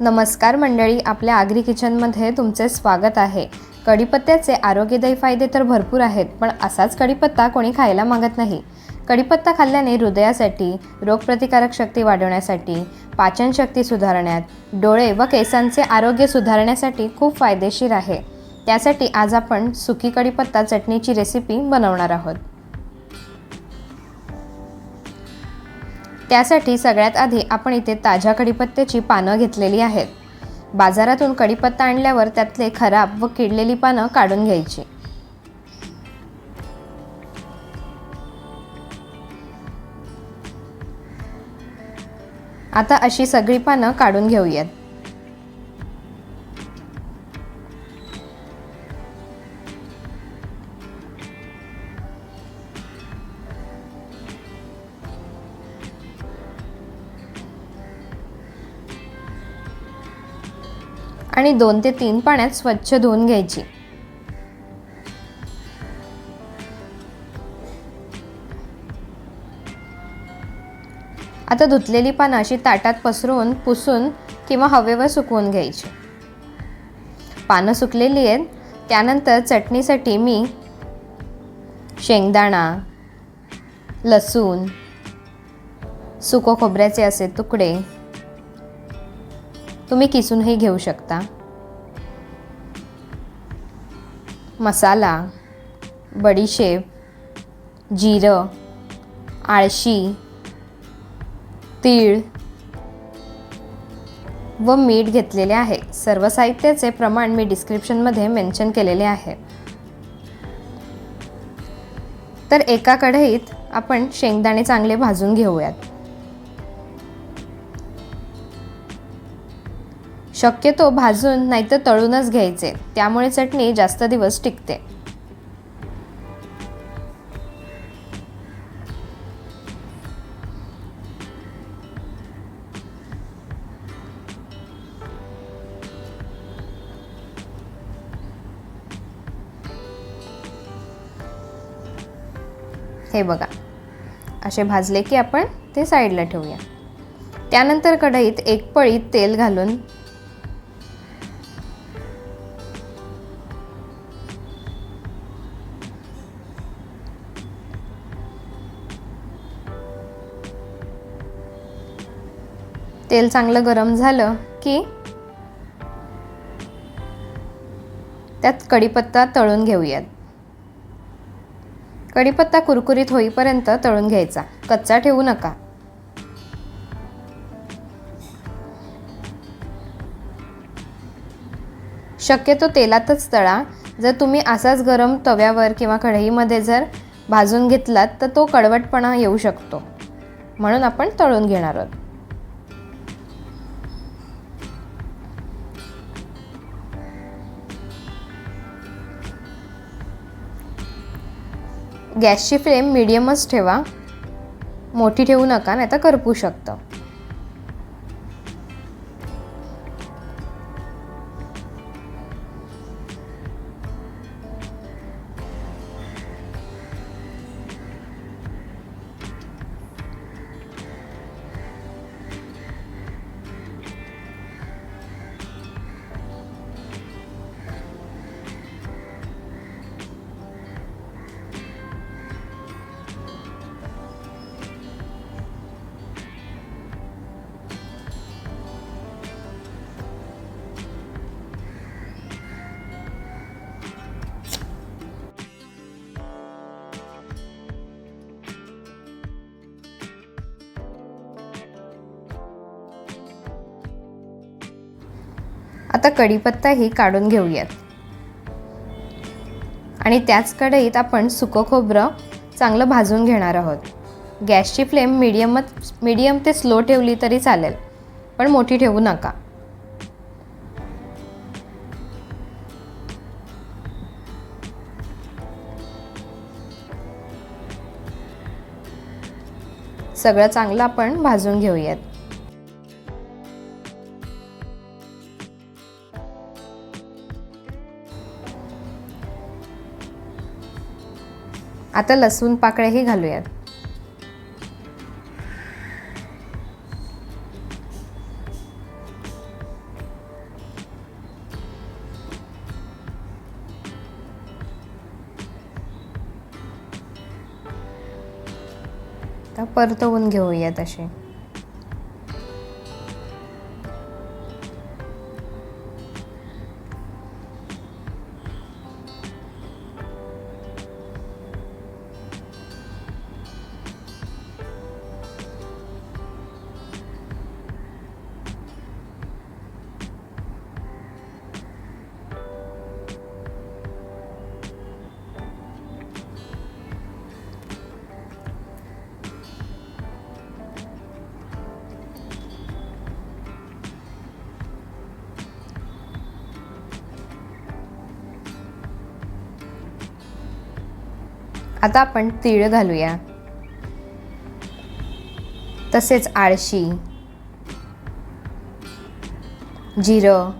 नमस्कार मंडळी आपल्या आगरी किचनमध्ये तुमचे स्वागत आहे. कढीपत्त्याचे आरोग्यदायी फायदे तर भरपूर आहेत पण असाच कढीपत्ता कोणी खायला मागत नाही. कढीपत्ता खाल्ल्याने हृदयासाठी रोगप्रतिकारक शक्ती वाढवण्यासाठी पाचनशक्ती सुधारण्यात डोळे व केसांचे आरोग्य सुधारण्यासाठी खूप फायदेशीर आहे. त्यासाठी आज आपण सुकी कढीपत्ता चटणीची रेसिपी बनवणार आहोत. त्यासाठी सगळ्यात आधी आपण इथे ताज्या कढीपत्त्याची पानं घेतलेली आहेत. बाजारातून कढीपत्ता आणल्यावर त्यातले खराब व किडलेली पानं काढून घ्यायची. आता अशी सगळी पानं काढून घेऊयात. आणि दोन ते तीन पाण्यात स्वच्छ धुवून घ्यायची. आता धुतलेली पानं अशी ताटात पसरवून पुसून किंवा हवेवर सुकवून घ्यायची. पानं सुकलेली आहेत त्यानंतर चटणीसाठी मी शेंगदाणा लसूण सुको खोबऱ्याचे असे तुकडे तुम्ही किसूनही घेऊ शकता. मसाला बडीशेप जिरं आळशी तीळ व मीठ घेतलेले आहे. सर्व साहित्याचे प्रमाण मी डिस्क्रिप्शनमध्ये मेन्शन केलेले आहे. तर एका कढईत आपण शेंगदाणे चांगले भाजून घेऊयात. शक्यतो भाजून नाहीतर तळूनच घ्यायचे. त्यामुळे चटणी जास्त दिवस टिकते. हे बघा. असे भाजले की आपण ते साईडला ठेवूया. त्यानंतर कढईत एक पळी तेल घालून तेल चांगलं गरम झालं की त्यात कढीपत्ता तळून घेऊयात. कढीपत्ता कुरकुरीत होईपर्यंत तळून घ्यायचा. कच्चा ठेवू नका. शक्यतो तेलातच तळा. जर तुम्ही असाच गरम तव्यावर किंवा कढईमध्ये जर भाजून घेतलात तर तो कडवटपणा येऊ शकतो. म्हणून आपण तळून घेणार आहोत. गॅसची फ्लेम मिडियमच ठेवा. मोठी ठेवू नका नाही तर करपू शकतं. आता कढीपत्ताही काढून घेऊयात. आणि त्याच कढईत आपण सुकं खोबरं चांगलं भाजून घेणार आहोत. गॅसची फ्लेम मिडियमच मिडियम ते स्लो ठेवली तरी चालेल पण मोठी ठेवू नका. सगळं चांगलं आपण भाजून घेऊयात. आता लसूण पाकळ्याही घालूयात. परतवून घेऊयात असे. आता आपण तीळ घालूया. तसेच आळशी जिरं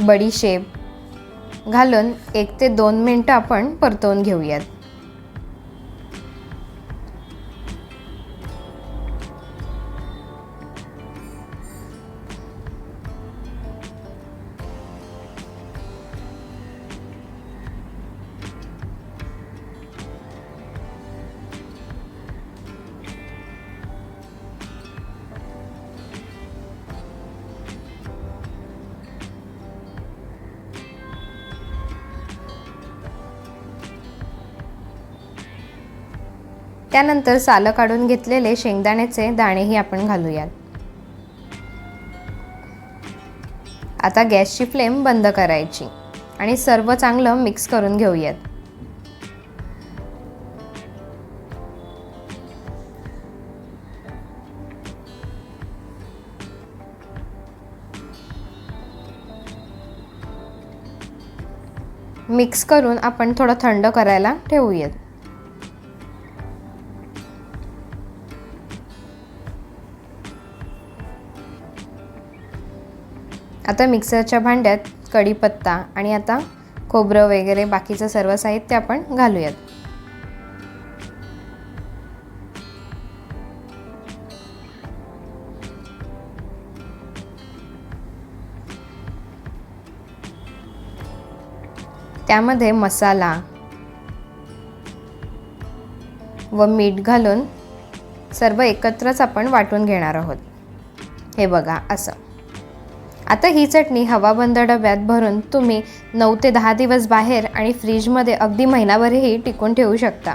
बडीशेप घालून एक ते दोन मिनटं आपण परतवून घेऊयात. त्यानंतर सालं काढून घेतलेले शेंगदाण्याचे दाणेही आपण घालूयात. आता गॅसची फ्लेम बंद करायची आणि सर्व चांगलं मिक्स करून घेऊयात. मिक्स करून आपण थोडं थंड करायला ठेवूयात. आता मिक्सरच्या भांड्यात कढीपत्ता आणि आता खोबरं वगैरे बाकीचं सर्व साहित्य आपण घालूयात. त्यामध्ये मसाला व मीठ घालून सर्व एकत्रच आपण वाटून घेणार आहोत. हे बघा असं. आता ही चटणी हवाबंद डब्यात भरून तुम्ही नऊ ते दहा दिवस बाहेर आणि फ्रीजमध्ये अगदी महिनाभरही टिकून ठेवू शकता.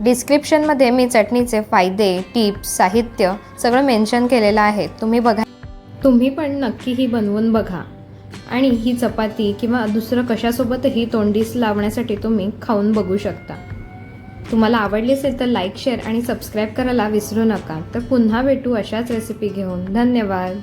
डिस्क्रिप्शनमध्ये मी चटणीचे फायदे टिप्स साहित्य सगळं मेन्शन केलेलं आहे. तुम्ही बघा. तुम्ही पण नक्की ही बनवून बघा. आणि ही चपाती किंवा दुसरं कशासोबतही तोंडीस लावण्यासाठी तुम्ही खाऊन बघू शकता. तुम्हाला आवडली असेल तर लाईक शेअर आणि सबस्क्राईब करायला विसरू नका. तर पुन्हा भेटू अशाच रेसिपी घेऊन. धन्यवाद.